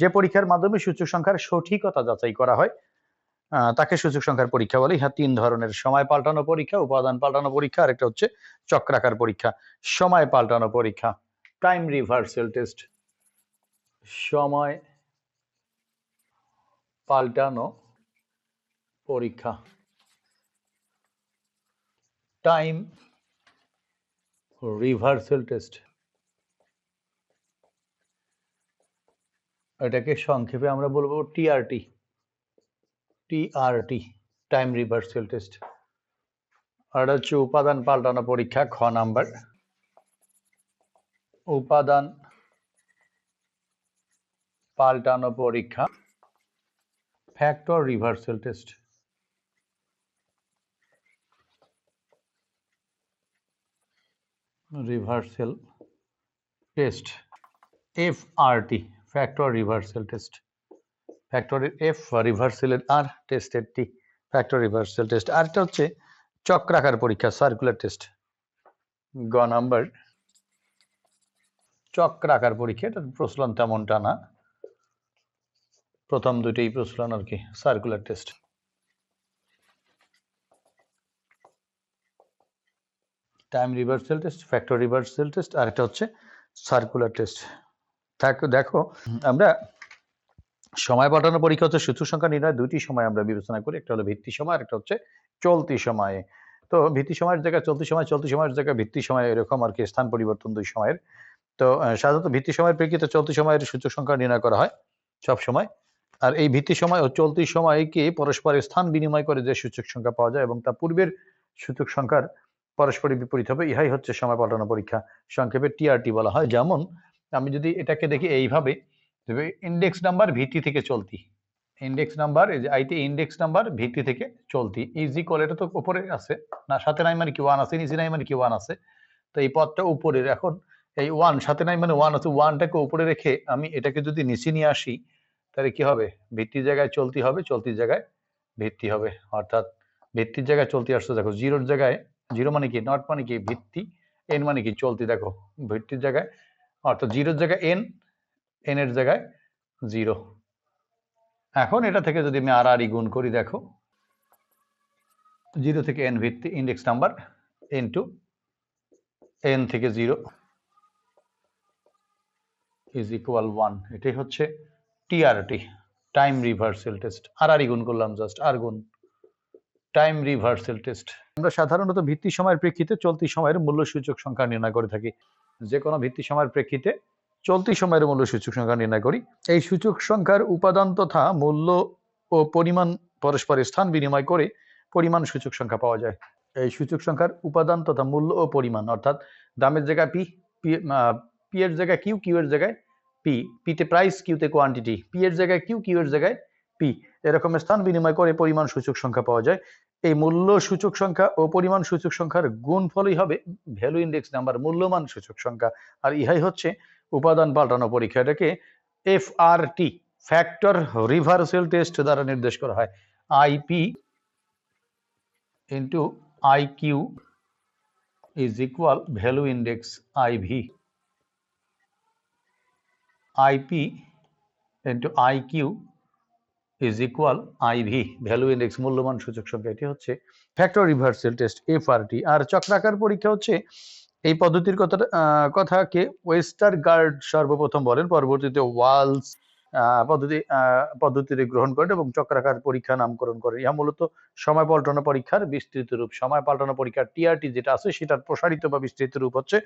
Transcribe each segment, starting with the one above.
যে পরীক্ষার মাধ্যমে সূচক সংখ্যার সঠিকতা যাচাই করা হয় তাকে সূচক সংখ্যার পরীক্ষা বলে। ইহা তিন ধরনের, সময় পাল্টানো পরীক্ষা, উপাদান পাল্টানো পরীক্ষা, আর একটা হচ্ছে চক্রাকার পরীক্ষা। সময় পাল্টানো পরীক্ষা টাইম রিভার্সাল টেস্ট সময় পাল্টানো পরীক্ষা। টাইম রিভার্সাল টেস্ট এটাকে সংক্ষেপে আমরা বলব TRT TRT time reversal test আর হচ্ছে উপাদান পাল্টানো পরীক্ষা, খ নাম্বার। উপাদান পাল্টানো পরীক্ষা factor reversal test reversal test F factor reversal test ফ্যাক্টরের এফ রিভার্সালের আর টেস্টের টি ফ্যাক্টর রিভার্সাল টেস্ট আরটা হচ্ছে চক্রাকার পরীক্ষা সার্কুলার টেস্ট গ নাম্বার, চক্রাকার পরীক্ষা এটা প্রচলন তেমনটা না। প্রথম দুইটাই প্রচলন আর কি circular test time reversal test factor reversal test আর একটা হচ্ছে সার্কুলার টেস্ট দেখো দেখো, আমরা সময় পাঠানো পরীক্ষা হচ্ছে সূচক সংখ্যা নির্ণয়, দুইটি সময় আমরা বিবেচনা করি, একটা হলো ভিত্তি সময় আর একটা হচ্ছে চলতি সময়ে। তো ভিত্তি সময়ের জায়গায় চলতি সময়, চলতি সময়ের জায়গায় ভিত্তি সময় এরকম আর কি, স্থান পরিবর্তন দুই সময়ের। তো সাধারণত ভিত্তি সময়ের প্রেক্ষিতে চলতি সময়ের সূচক সংখ্যা নির্ণয় করা হয় সব সময়। আর এই ভিত্তি সময় ও চলতি সময়কে পরস্পরের স্থান বিনিময় করে যে সূচক সংখ্যা পাওয়া যায় এবং তা পূর্বের সূচক সংখ্যার পরস্পরের বিপরীত হবে, ইহাই হচ্ছে সময় পাল্টানো পরীক্ষা। সংক্ষেপে টিআরটি বলা হয়, যেমন আমি যদি এটাকে দেখি এইভাবে ইন্ডেক্স নাম্বার ভিত্তি থেকে চলতি। ইন্ডেক্স নাম্বার এই যে ইন্ডেক্স নাম্বার ভিত্তি থেকে চলতি। ইজি কল এটা তো উপরে আছে। না, সাথে নাই মানে কি ওয়ান আছে নিচে নাই মানে কি ওয়ান আছে? তো এই পথটা উপরের এখন এই ওয়ান সাথে নাই মানে ওয়ান আছে ওয়ানটাকে উপরে রেখে আমি এটাকে যদি নিচে নিয়ে আসি, তাহলে কি হবে? ভিত্তির জায়গায় চলতি হবে, চলতির জায়গায় ভিত্তি হবে। অর্থাৎ ভিত্তির জায়গায় চলতি আসছে, দেখো জিরোর জায়গায় জিরো মানে কি নট মানে কি, ভিত্তি এন মানে কি, চলতি। দেখো, ভিত্তির জায়গায় অর্থাৎ জিরোর জায়গায় এন এন এর জায়গায় জিরো। এখন এটা থেকে যদি আমি আর আর গুণ করি, দেখো, জিরো থেকে এন ভিত্তি index number N to N থেকে জিরো ইজ ইকুয়াল ওয়ান এটাই হচ্ছে টিআরটি টাইম রিভার্সাল টেস্ট আর আর গুণ করলাম জাস্ট আর গুণ। টাইম রিভার্সাল টেস্ট আমরা সাধারণত ভিত্তি সময়ের প্রেক্ষিতে চলতি সময়ের মূল্য সূচক সংখ্যা নির্ণয় করে থাকি। যে কোনো ভিত্তি সময়ের প্রেক্ষিতে চলতি সময়ের মূল্য সূচক সংখ্যা নির্ণয় করি। এই সূচক সংখ্যার উপাদান তথা মূল্য ও পরিমাণ পরস্পরের স্থান বিনিময় করে পরিমাণ সূচক সংখ্যা পাওয়া যায়। এই সূচক সংখ্যার উপাদান তথা মূল্য ও পরিমাণ, অর্থাৎ দামের জায়গায় পি পি এর জায়গায় কিউ কিউ এর জায়গায় পি পিতে প্রাইস কিউতে কোয়ান্টিটি পি এর জায়গায় কিউ কিউ এর জায়গায় পি এরকম স্থান বিনিময় করে পরিমাণ সূচক সংখ্যা পাওয়া যায়। এই মূল্য সূচক সংখ্যা ও পরিমাণ সূচক সংখ্যার গুণ গুণফলই হবে ভ্যালু ইন্ডেক্স নাম্বার মূল্যমান সূচক সংখ্যা। আর ইহাই হচ্ছে উপাদান পাল্টানো পরীক্ষা। এটাকে F R T factor reversal test দ্বারা নির্দেশ করা হয়। IP into I Q is equal value index IV IP into I Q is equal IV value index মূল্যমান সূচক সংখ্যা। এটি হচ্ছে ফ্যাক্টর রিভার্সেল টেস্ট এফআরটি আর চক্রাকার পরীক্ষা হচ্ছে এই পদ্ধতির কথা কথাকে ওয়েস্টার গার্ড সর্বপ্রথম বলেন। পরবর্তীতে ওয়ালস পদ্ধতি পদ্ধতিতে গ্রহণ করেন এবং চক্রাকার পরীক্ষা নামকরণ করেন। ইহা মূলত সময় পাল্টানো পরীক্ষার বিস্তৃত রূপ। সময় পাল্টানো পরীক্ষার টিআরটি যেটা আছে, সেটার প্রসারিত বা বিস্তৃত রূপ হচ্ছে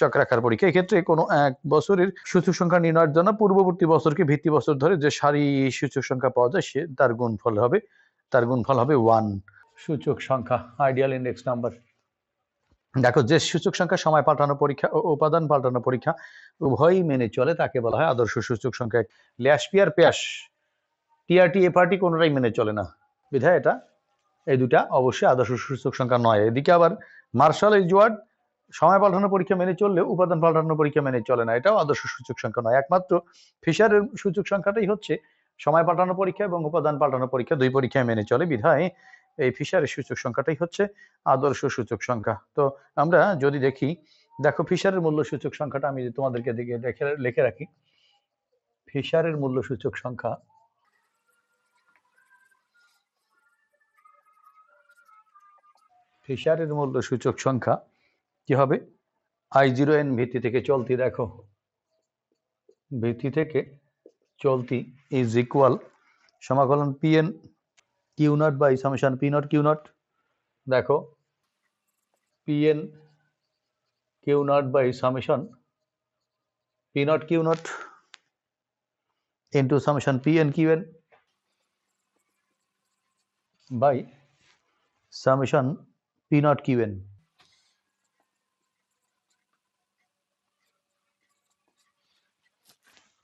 চক্রাকার পরীক্ষা। এক্ষেত্রে কোনো এক বছরের সূচক সংখ্যা নির্ণয়ের জন্য পূর্ববর্তী বছরকে ভিত্তি বছর ধরে যে সারি সূচক সংখ্যা পাওয়া যায়, সে, তার গুণফল হবে, তার গুণফল হবে ওয়ান সূচক সংখ্যা আইডিয়াল ইন্ডেক্স নাম্বার দেখো, যে সূচক সংখ্যা সময় পাল্টানো পরীক্ষা উপাদান পাল্টানো পরীক্ষা উভয়ই মেনে চলে, তাকে বলা হয় আদর্শ সূচক সংখ্যা। ল্যাশপিয়ার প্যাশ, টিআরটি এপার্টি কোনোটাই মেনে চলে না। বিধায় এটা, এই দুটা অবশ্যই আদর্শ সূচক সংখ্যা নয়। এদিকে আবার মার্শাল ইজওয়ার্ড সময় পাল্টানো পরীক্ষা মেনে চললেও উপাদান পাল্টানো পরীক্ষা মেনে চলে না, এটাও আদর্শ সূচক সংখ্যা নয়। একমাত্র ফিশারের সূচক সংখ্যাটাই হচ্ছে সময় পাল্টানো পরীক্ষা এবং উপাদান পাল্টানো পরীক্ষা দুই পরীক্ষায় মেনে চলে। বিধায় এই ফিশারের সূচক সংখ্যাটাই হচ্ছে আদর্শ সূচক সংখ্যা। তো আমরা যদি দেখি, দেখো ফিশারের মূল্য সূচক সংখ্যাটা আমি তোমাদেরকে দেখে লিখে রাখি। ফিশারের মূল্য সূচক সংখ্যা ফিশারের মূল্য সূচক সংখ্যা কি হবে? আই জিরো এন ভিত্তি থেকে চলতি, দেখো। ভিত্তি থেকে চলতি ইজ ইকুয়াল সমাকলন P N Q naught by summation P naught Q naught দেখো P N Q naught by summation P naught Q naught into summation p N qn by summation p naught qn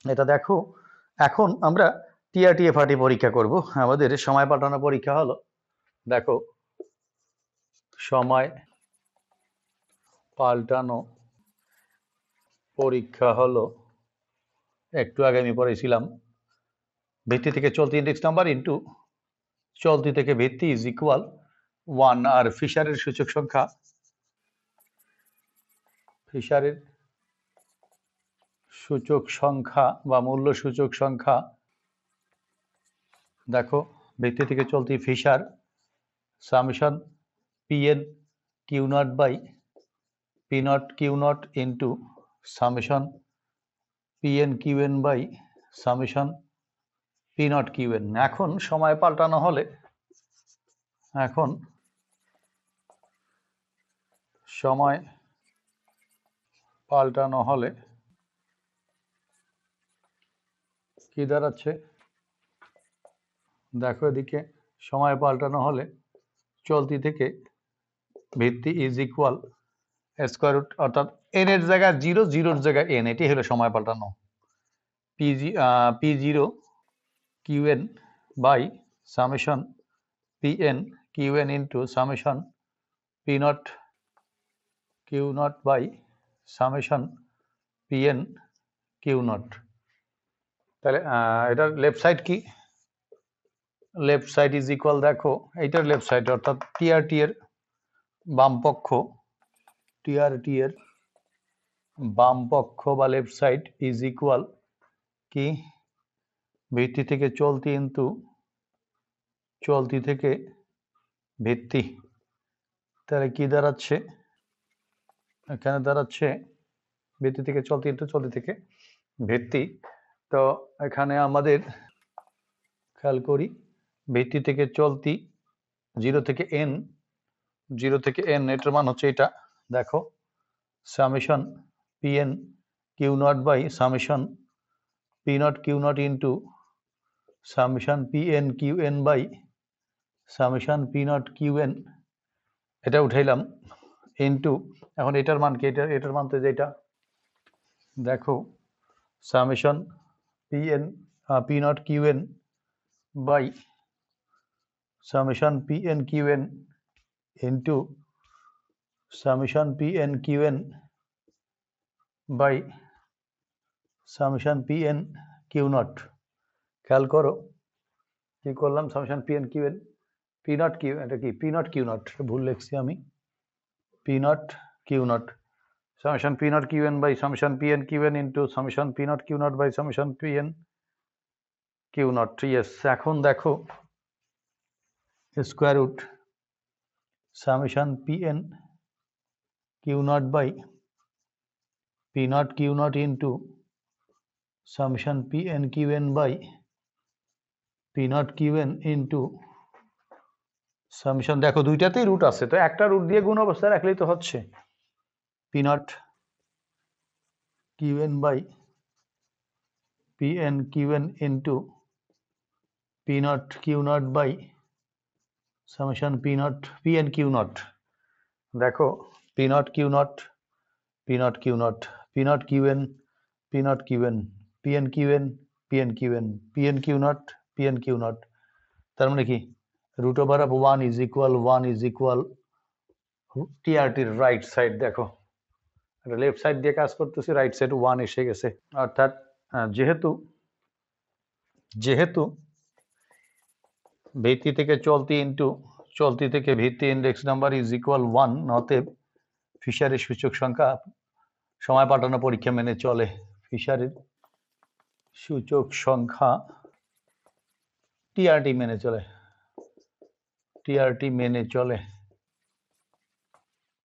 এটা দেখো, এখন আমরা TRT FRT পরীক্ষা করব। আমাদের সময় পাঠানো পরীক্ষা হলো, দেখো, সময় পাল্টানো পরীক্ষা হলো, একটু আগে আমি পড়েছিলাম, ভিত্তি থেকে চলতি ইন্ডেক্স নাম্বার ইন্টু চলতি থেকে ভিত্তি ইজ ইকুয়াল ওয়ান আর ফিশারের সূচক সংখ্যা, ফিশারের সূচক সংখ্যা বা মূল্য সূচক সংখ্যা দেখো ভিত্তি থেকে চলতি Fisher summation PN Q naught by P naught Q naught into summation PN QN by summation P naught QN. এখন সময় পাল্টানো হলে এখন সময় পাল্টানো হলে কি দাঁড়াচ্ছে? দেখো এদিকে সময় পাল্টানো হলে চলতি থেকে ভিত্তি ইজ ইকুয়াল স্কোয়ার রুট অর্থাৎ এন এর জায়গায় জিরো জিরোর জায়গায় এন এটি হলো সময় পাল্টানো। P G P zero Q N by summation P N Q N into summation P naught Q naught by summation P N Q naught তাহলে এটার লেফট সাইড কি? লেফট সাইড ইজ ইকুয়াল দেখো, এইটার left side অর্থাৎ TRT এর বাম পক্ষ TRT এর বাম পক্ষ বা লেফট সাইড ইজ ইকুয়াল কি? ভিত্তি থেকে চলতি ইন্তু চলতি থেকে ভিত্তি। তাহলে কি দাঁড়াচ্ছে? এখানে দাঁড়াচ্ছে ভিত্তি থেকে চলতি ইন্তু চলতি থেকে ভিত্তি। তো এখানে আমাদের খেয়াল করি। ভিত্তি থেকে চলতি জিরো থেকে এন জিরো থেকে এন এটার মান হচ্ছে এটা। দেখো summation PN Q naught by summation P naught Q naught into summation PN Q N by summation P naught Q N এটা উঠাইলাম ইন্টু এখন এটার মান কি? এটা, এটার মান তো যেটা। দেখো summation PN P naught Q N by summation PN Q N into summation p n q n by summation p n q naught খেয়াল করো, কি করলাম? Summation P N Q N P naught Q, এটা কি? P naught Q naught ভুল লিখছি আমি। P naught Q naught summation P naught Q N by summation P N Q N into summation P naught Q naught by summation P N Q naught yes এখন দেখো root summation P N q naught by p naught q naught into summation p n q n by p naught q n into summation দেখো, দুইটাতেই root আছে, তো একটা root দিয়ে গুণ অবস্থায় রাখলেই তো হচ্ছে। P naught Q by P N Q N into P naught Q naught by summation P naught, P N Q naught. দেখো p naught q naught p naught q naught p naught qn p naught qn pn qn pn qn pn q naught pn q naught তার মানে কি? Root over of one is equal one is equal টিআরটির right side দেখো। Left side দিয়ে কাজ করতেছি right side one এসে গেছে। অর্থাৎ যেহেতু যেহেতু ভিত্তি থেকে চলতি ইন্টু চলতি থেকে ভিত্তি index number is equal one অতএব ফিশারের সূচক সংখ্যা। সময় পাঠানো পরীক্ষা মেনে চলে ফিশারের সূচক সংখ্যা। টিআরটি মেনে চলে। টিআরটি মেনে চলে।